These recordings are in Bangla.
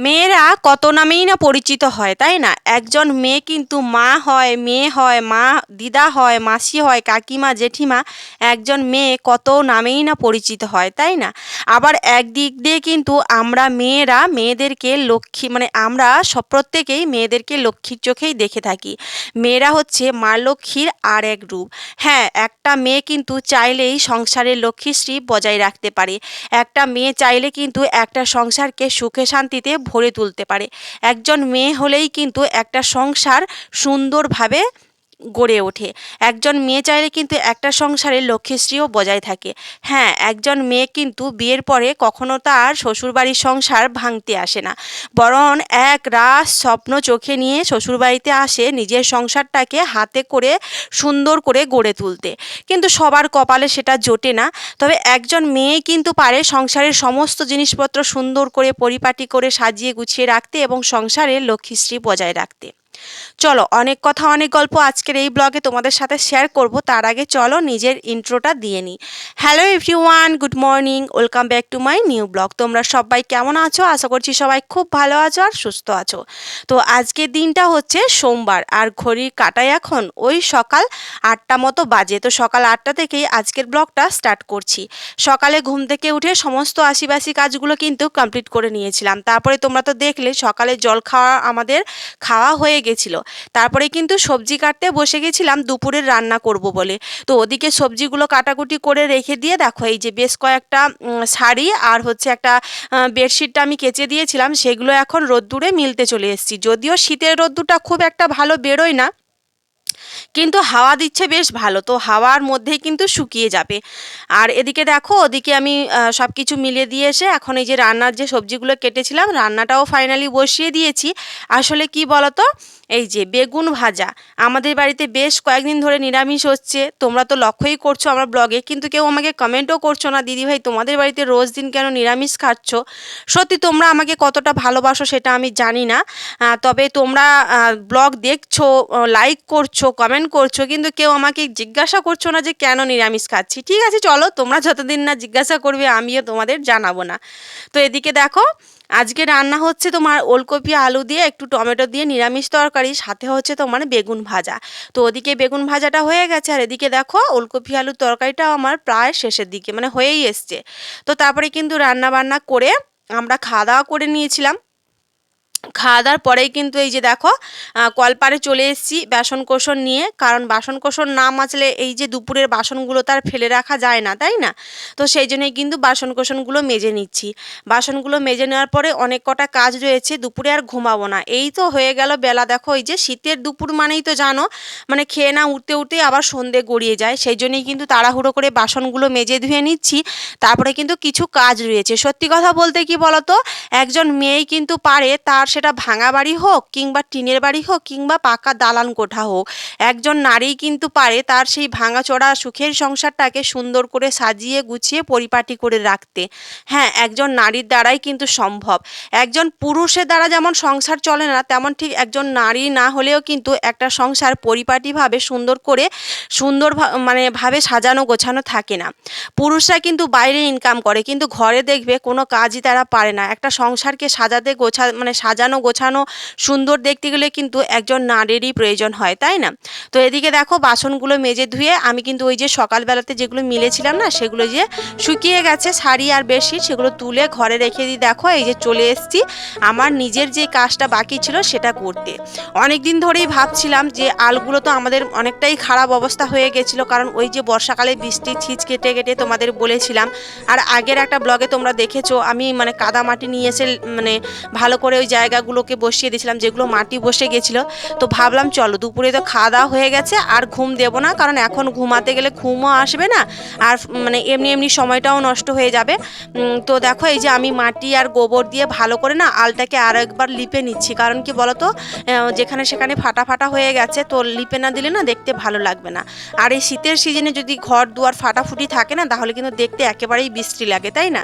মেয়েরা কত নামেই না পরিচিত হয়, তাই না? একজন মেয়ে কিন্তু মা হয়, মেয়ে হয়, মা দিদা হয়, মাসি হয়, কাকিমা, জেঠিমা, একজন মেয়ে কত নামেই না পরিচিত হয়, তাই না? আবার একদিক দিয়ে কিন্তু আমরা মেয়েরা মেয়েদেরকে লক্ষ্মী মানে আমরা সব প্রত্যেকেই মেয়েদেরকে লক্ষ্মীর চোখেই দেখে থাকি। মেয়েরা হচ্ছে মা লক্ষ্মীর আর এক রূপ। হ্যাঁ একটা মেয়ে কিন্তু চাইলেই সংসারের লক্ষ্মীশ্রী বজায় রাখতে পারে। একটা মেয়ে চাইলে কিন্তু একটা সংসারকে সুখে শান্তিতে ভরে তুলতে পারে। একজন মেয়ে হলেই কিন্তু একটা সংসার সুন্দরভাবে গড়ে ওঠে। একজন মেয়ে চাইলে কিন্তু একটা সংসারে লক্ষ্মীশ্রীও বজায় থাকে। হ্যাঁ একজন মেয়ে কিন্তু বিয়ের পরে কখনো তার শ্বশুরবাড়ির সংসার ভাঙতে আসে না। বরং এক রাস স্বপ্ন চোখে নিয়ে শ্বশুরবাড়িতে আসে নিজের সংসারটাকে হাতে করে সুন্দর করে গড়ে তুলতে। কিন্তু সবার কপালে সেটা জোটে না। তবে একজন মেয়ে কিন্তু পারে সংসারের সমস্ত জিনিসপত্র সুন্দর করে পরিপাটি করে সাজিয়ে গুছিয়ে রাখতে এবং সংসারে লক্ষ্মীশ্রী বজায় রাখতে। চলো, অনেক কথা, অনেক গল্প আজকের এই ব্লগে তোমাদের সাথে শেয়ার করব। তার আগে চলো, নিজের ইন্ট্রোটা দিয়ে নিই। Hello everyone good morning welcome back to my new blog তোমরা সবাই কেমন আছো? আশা করছি সবাই খুব ভালো আছো আর সুস্থ আছো। তো আজকের দিনটা হচ্ছে সোমবার, আর ঘড়ির কাটায় এখন ওই সকাল আটটা মতো বাজে। তো সকাল আটটা থেকেই আজকের ব্লগটা স্টার্ট করছি। সকালে ঘুম থেকে উঠে সমস্ত আশিবাসী কাজগুলো কিন্তু কমপ্লিট করে নিয়েছিলাম। তারপরে তোমরা তো দেখলে, সকালে জল খাওয়া আমাদের খাওয়া হয়ে গেছিল তারপরে কিন্তু সবজি কাটতে বসে গেছিলাম, দুপুরের রান্না করব বলে। তো ওদিকে সবজিগুলো কাটাকুটি করে রেখে দিয়ে দেখো, এই যে বেশ কয়েকটা শাড়ি আর হচ্ছে একটা বেডশিটটা আমি কেচে দিয়েছিলাম, সেগুলো এখন রোদ্দুরে মিলতে চলে এসেছি। যদিও শীতের রোদ্দুরটা খুব একটা ভালো বেরোয় না কিন্তু হাওয়া দিচ্ছে বেশ ভালো, তো হাওয়ার মধ্যেই কিন্তু শুকিয়ে যাবে। আর এদিকে দেখো, ওদিকে আমি সব কিছু মিলিয়ে দিয়ে এসে এখন এই যে রান্নার যে সবজিগুলো কেটেছিলাম, রান্নাটাও ফাইনালি বসিয়ে দিয়েছি। আসলে কি বলতো, এই যে বেগুন ভাজা, আমাদের বাড়িতে বেশ কয়েকদিন ধরে নিরামিষ হচ্ছে, তোমরা তো লক্ষ্যই করছ আমার ব্লগে কিন্তু কেউ আমাকে কমেন্টও করছ না দিদি ভাই তোমাদের বাড়িতে রোজ দিন কেন নিরামিষ খাচ্ছ? সত্যি তোমরা আমাকে কতটা ভালোবাসো সেটা আমি জানি না। তবে তোমরা ব্লগ দেখছ লাইক করছ কমেন্ট করছ, কিন্তু কেউ আমাকে জিজ্ঞাসা করছ না যে কেন নিরামিষ খাচ্ছি। ঠিক আছে, চলো, তোমরা যতদিন না জিজ্ঞাসা করবে, আমিও তোমাদের জানাব না। তো এদিকে দেখো, আজকে রান্না হচ্ছে তোমার ওলকপি, আলু দিয়ে একটু টমেটো দিয়ে নিরামিষ তরকারি, সাথে হচ্ছে তোমার বেগুন ভাজা। তো ওদিকে বেগুন ভাজাটা হয়ে গেছে, আর এদিকে দেখো, ওলকপি, আলুর তরকারিটাও আমার প্রায় শেষের দিকে মানে হয়েই এসছে। তো তারপরে কিন্তু রান্না বান্না করে আমরা খাওয়া দাওয়া করে নিয়েছিলাম। খাওয়া দাওয়ার পরেই কিন্তু এই যে দেখো কলপারে চলে এসেছি বাসন কোসন নিয়ে। কারণ বাসন কোসন না মাজলে এই যে দুপুরের বাসনগুলো তার ফেলে রাখা যায় না, তাই না? তো সেই জন্যই কিন্তু বাসন কোসনগুলো মেজে নিচ্ছি। বাসনগুলো মেজে নেওয়ার পরে অনেক কটা কাজ রয়েছে, দুপুরে আর ঘুমাবো না। এই তো হয়ে গেল বেলা, দেখো এই যে শীতের দুপুর মানেই তো জানো মানে খেয়ে না উঠতে উঠতে আবার সন্ধে গড়িয়ে যায়। সেই জন্যই কিন্তু তাড়াহুড়ো করে বাসনগুলো মেজে ধুয়ে নিচ্ছি। তারপরে কিন্তু কিছু কাজ রয়েছে। সত্যি কথা বলতে কি বলতো, একজন মেয়েই কিন্তু পারে তার সেটা ভাঙা বাড়ি হোক কিংবা টিনের বাড়ি হোক কিংবা পাকা দালান কোঠা হোক, একজন নারী কিন্তু পারে তার সেই ভাঙাচোরা সুখের সংসারটাকে সুন্দর করে সাজিয়ে গুছিয়ে পরিপাটি করে রাখতে। হ্যাঁ একজন নারীর দ্বারাই কিন্তু সম্ভব। একজন পুরুষের দ্বারা যেমন সংসার চলে না, তেমন ঠিক একজন নারী না হলেও কিন্তু একটা সংসার পরিপাটিভাবে সুন্দর করে, সুন্দর মানে ভাবে সাজানো গোছানো থাকে না। পুরুষরা কিন্তু বাইরে ইনকাম করে, কিন্তু ঘরে দেখবে কোনো কাজই তারা পারে না। একটা সংসারকে সাজাতে গোছা মানে সাজানো, গোছানো, সুন্দর দেখতে গেলে কিন্তু একজন নারীরই প্রয়োজন হয়, তাই না? তো এদিকে দেখো বাসনগুলো মেজে ধুয়ে আমি কিন্তু ওই যে সকালবেলাতে যেগুলো মিলেছিলাম না, সেগুলো যে শুকিয়ে গেছে শাড়ি আর বেডশিট সেগুলো তুলে ঘরে রেখে দিয়ে দেখো এই যে চলে এসেছি, আমার নিজের যে কাজটা বাকি ছিল সেটা করতে। অনেক দিন ধরেই ভাবছিলাম যে আলগুলো তো আমাদের অনেকটাই খারাপ অবস্থা হয়ে গেছিল, কারণ ওই যে বর্ষাকালে বৃষ্টি ছিঁচ কেটে কেটে তোমাদের বলেছিলাম। আর আগের একটা ব্লগে তোমরা দেখেছ, আমি মানে কাদা মাটি নিয়ে এসে মানে ভালো করে ওই জায়গাগুলোকে বসিয়ে দিয়েছিলাম, যেগুলো মাটি বসে গেছিল। তো ভাবলাম, চলো, দুপুরে তো খাওয়া দাওয়া হয়ে গেছে, আর ঘুম দেবো না, কারণ এখন ঘুমাতে গেলে ঘুমও আসবে না, আর মানে এমনি এমনি সময়টাও নষ্ট হয়ে যাবে। তো দেখো, এই যে আমি মাটি আর গোবর দিয়ে ভালো করে না আলটাকে আর একবার লিপে নিচ্ছি। কারণ কি বলতো যেখানে সেখানে ফাটা ফাটা হয়ে গেছে, তো লিপে না দিলে না দেখতে ভালো লাগবে না। আর এই শীতের সিজনে যদি ঘর দুয়ার ফাটাফুটি থাকে না, তাহলে কিন্তু দেখতে একেবারেই বিশ্রী লাগে, তাই না?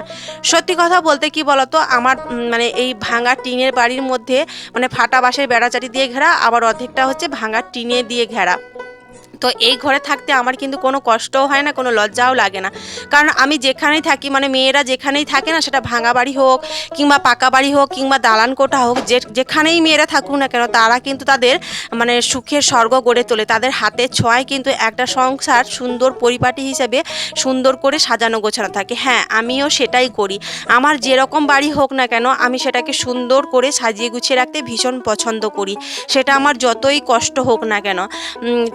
সত্যি কথা বলতে কি বলতো, আমার মানে এই ভাঙা টিনের বাড়ির মধ্যে মানে ফাটা বাঁশের বেড়াচারি দিয়ে ঘেরা, আবার অর্ধেকটা হচ্ছে ভাঙা টিনে দিয়ে ঘেরা। তো এই ঘরে থাকতে আমার কিন্তু কোনো কষ্টও হয় না, কোনো লজ্জাও লাগে না। কারণ আমি যেখানেই থাকি মানে মেয়েরা যেখানেই থাকে না, সেটা ভাঙা বাড়ি হোক কিংবা পাকা বাড়ি হোক কিংবা দালান কোঠা হোক, যে, যেখানেই মেয়েরা থাকুক না কেন, তারা কিন্তু তাদের মানে সুখের স্বর্গ গড়ে তোলে। তাদের হাতের ছোঁয়ায় কিন্তু একটা সংসার সুন্দর পরিপাটি হিসেবে সুন্দর করে সাজানো গোছানো থাকে। হ্যাঁ আমিও সেটাই করি। আমার যেরকম বাড়ি হোক না কেন, আমি সেটাকে সুন্দর করে সাজিয়ে গুছিয়ে রাখতে ভীষণ পছন্দ করি। সেটা আমার যতই কষ্ট হোক না কেন।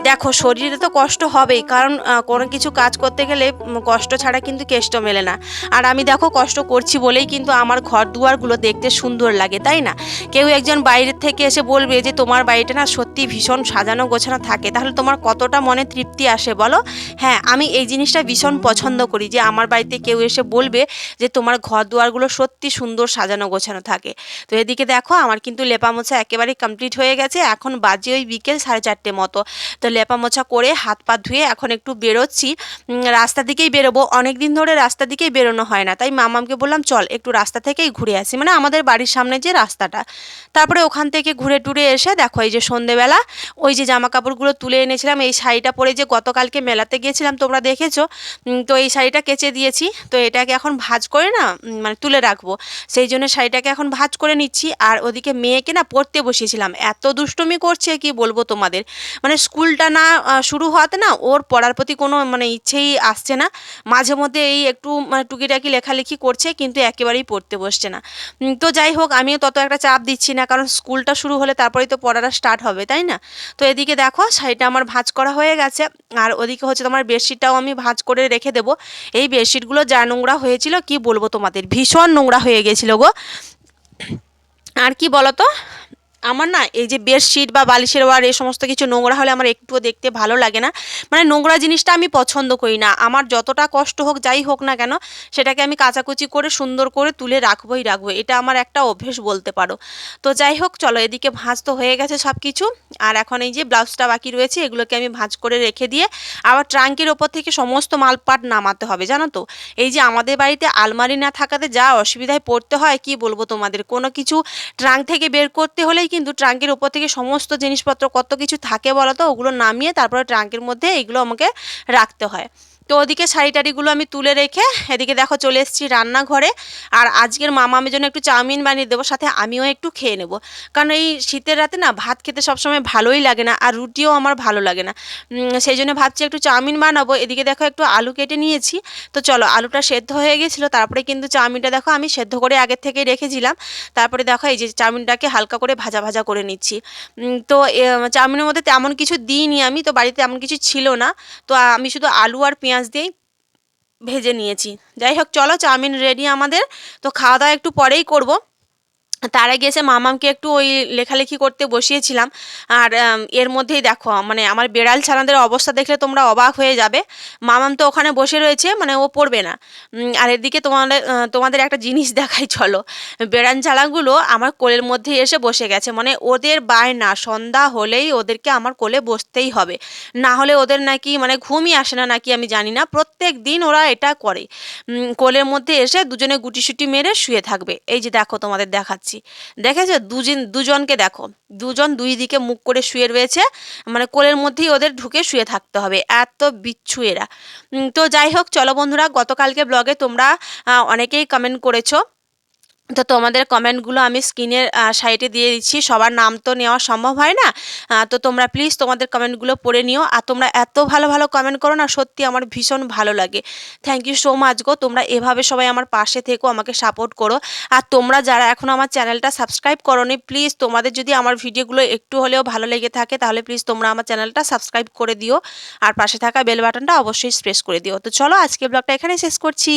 দেখো শরীরে তো কষ্ট হবেই, কারণ কোনো কিছু কাজ করতে গেলে কষ্ট ছাড়া কিন্তু কেষ্ট মেলে না। আর আমি দেখো কষ্ট করছি বলেই কিন্তু আমার ঘর দুয়ারগুলো দেখতে সুন্দর লাগে, তাই না? কেউ একজন বাইরের থেকে এসে বলবে যে, তোমার বাড়িটা না সত্যি ভীষণ সাজানো গোছানো থাকে। তাহলে তোমার কতটা মনে তৃপ্তি আসে বলো? হ্যাঁ আমি এই জিনিসটা ভীষণ পছন্দ করি যে, আমার বাড়িতে কেউ এসে বলবে যে, তোমার ঘর দুয়ারগুলো সত্যি সুন্দর সাজানো গোছানো থাকে। তো এদিকে দেখো আমার কিন্তু লেপা মোছা একেবারে কমপ্লিট হয়ে গেছে, এখন বাজে ওই বিকেল সাড়ে চারটে মতো। তো লেপা মোছা করে হাত পা ধুয়ে এখন একটু বেরোচ্ছি। রাস্তা দিকেই বেরোবো। অনেক দিন ধরে রাস্তা দিকেই বেরোনো হয় না। তাই মামামকে বললাম, চল, একটু রাস্তা থেকেই ঘুরে আসি। মানে আমাদের বাড়ির সামনে যে রাস্তাটা। তারপরে ওখান থেকে ঘুরে টুরে এসে দেখো, এই যে সন্ধেবেলা, ওই যে জামা কাপড়গুলো তুলে এনেছিলাম, এই শাড়িটা পরে যে গতকালকে মেলাতে গিয়েছিলাম, তোমরা দেখেছ? তো এই শাড়িটা কেচে দিয়েছি। তো এটাকে এখন ভাজ করে না মানে তুলে রাখব। সেই জন্য শাড়িটাকে এখন ভাজ করে নিচ্ছি। আর ওদিকে মেয়েকে না পড়তে বসিয়েছিলাম। এত দুষ্টুমি করছে, কি বলব তোমাদের? মানে স্কুলটা না শুরু হওয়াতে না ওর পড়ার প্রতি কোনো মানে ইচ্ছেই আসছে না। মাঝে মধ্যে এই একটু মানে টুকিটাকি লেখালেখি করছে কিন্তু একেবারেই পড়তে বসছে না। তো যাই হোক, আমিও তত একটা চাপ দিচ্ছি না কারণ স্কুলটা শুরু হলে তারপরেই তো পড়াটা স্টার্ট হবে, তাই না? তো এদিকে দেখো, শাড়িটা আমার ভাঁজ করা হয়ে গেছে। আর ওদিকে হচ্ছে তোমার বেডশিটটাও আমি ভাঁজ করে রেখে দেবো। এই বেডশিটগুলো যা নোংরা হয়েছিল, কি বলব তোমাদের? ভীষণ নোংরা হয়ে গেছিল গো। আর কি বলো তো আমার না এই যে বেডশিট বা বালিশের ওয়ার এই সমস্ত কিছু নোংরা হলে আমার একটুও দেখতে ভালো লাগে না। মানে নোংরা জিনিসটা আমি পছন্দ করি না। আমার যতটা কষ্ট হোক, যাই হোক না কেন, সেটাকে আমি কাচাকুচি করে সুন্দর করে তুলে রাখবোই, রাখব। এটা আমার একটা অভ্যেস বলতে পারো। তো যাই হোক, চলো এদিকে ভাঁজ তো হয়ে গেছে সব কিছু আর এখন এই যে ব্লাউজটা বাকি রয়েছে, এগুলোকে আমি ভাঁজ করে রেখে দিয়ে আবার ট্রাঙ্কের ওপর থেকে সমস্ত মালপাট নামাতে হবে, জানো তো? এই যে আমাদের বাড়িতে আলমারি না থাকাতে যা অসুবিধায় পড়তে হয়, কি বলব তোমাদের? কোনো কিছু ট্রাঙ্ক থেকে বের করতে হলেই কিন্তু ট্রাঙ্কের উপর থেকে সমস্ত জিনিসপত্র কত কিছু থাকে বলো তো ওগুলো নামিয়ে তারপরে ট্রাঙ্কের মধ্যে এগুলো আমাকে রাখতে হয়। তো ওদিকে শাড়ি টাড়িগুলো আমি তুলে রেখে এদিকে দেখো চলে এসেছি রান্নাঘরে। আর আজকের মামা আমি জন্য একটু চাউমিন বানিয়ে দেবো, সাথে আমিও একটু খেয়ে নেব। কারণ এই শীতের রাতে না ভাত খেতে সবসময় ভালোই লাগে না আর রুটিও আমার ভালো লাগে না। সেই জন্য ভাবছি একটু চাউমিন বানাবো। এদিকে দেখো একটু আলু কেটে নিয়েছি। তো চলো আলুটা সেদ্ধ হয়ে গেছিল, তারপরে কিন্তু চাউমিনটা দেখো আমি সেদ্ধ করে আগের থেকেই রেখেছিলাম। তারপরে দেখো এই যে চাউমিনটাকে হালকা করে ভাজা ভাজা করে নিচ্ছি। তো চাউমিনের মধ্যে তেমন কিছু দিইনি আমি, তো বাড়িতে এমন কিছু ছিল না। তো আমি শুধু আলু আর পেঁয়াজ দিয়েই ভেজে নিয়েছি। যাই হোক, চলো, চাউমিন রেডি আমাদের। তো খাওয়া দাওয়া একটু পরেই করব। তার আগে এসে মামামকে একটু ওই লেখালেখি করতে বসিয়েছিলাম। আর এর মধ্যেই দেখো মানে আমার বেড়াল ছানাদের অবস্থা দেখলে তোমরা অবাক হয়ে যাবে। মামাম তো ওখানে বসে রয়েছে মানে ও পড়বে না। আর এদিকে তোমাদের তোমাদের একটা জিনিস দেখাই, চলো। বেড়াল ছানাগুলো আমার কোলের মধ্যে এসে বসে গেছে। মানে ওদের বায়না, সন্ধ্যা হলেই ওদেরকে আমার কোলে বসতেই হবে। না হলে ওদের নাকি মানে ঘুমই আসে না নাকি আমি জানি না। প্রত্যেক দিন ওরা এটা করে। কোলের মধ্যে এসে দুজনে গুটি গুটিসুটি মেরে শুয়ে থাকবে। এই যে দেখো তোমাদের দেখাচ্ছি। দেখেছ দুজন, দুজনকে দেখো। দুজন দুই দিকে মুখ করে শুয়ে রয়েছে মানে কোলের মধ্যেই ওদের ঢুকে শুয়ে থাকতে হবে, এত বিচ্ছু এরা। তো যাই হোক, চলো বন্ধুরা, গতকালকে ব্লগে তোমরা অনেকেই কমেন্ট করেছ। তো তোমাদের কমেন্টগুলো আমি স্ক্রিনের সাইডে দিয়ে দিচ্ছি। সবার নাম তো নেওয়া সম্ভব হয় না? তো তোমরা প্লিজ তোমাদের কমেন্টগুলো পড়ে নিও। আর তোমরা এত ভালো ভালো কমেন্ট করো না, সত্যি আমার ভীষণ ভালো লাগে। থ্যাংক ইউ সো মাচ গো। তোমরা এভাবে সবাই আমার পাশে থেকো, আমাকে সাপোর্ট করো। আর তোমরা যারা এখনও আমার চ্যানেলটা সাবস্ক্রাইব করোনি প্লিজ তোমাদের যদি আমার ভিডিওগুলো একটু হলেও ভালো লেগে থাকে, তাহলে প্লিজ তোমরা আমার চ্যানেলটা সাবস্ক্রাইব করে দিও। আর পাশে থাকা বেল বাটনটা অবশ্যই প্রেস করে দিও। তো চলো আজকে ব্লগটা এখানেই শেষ করছি।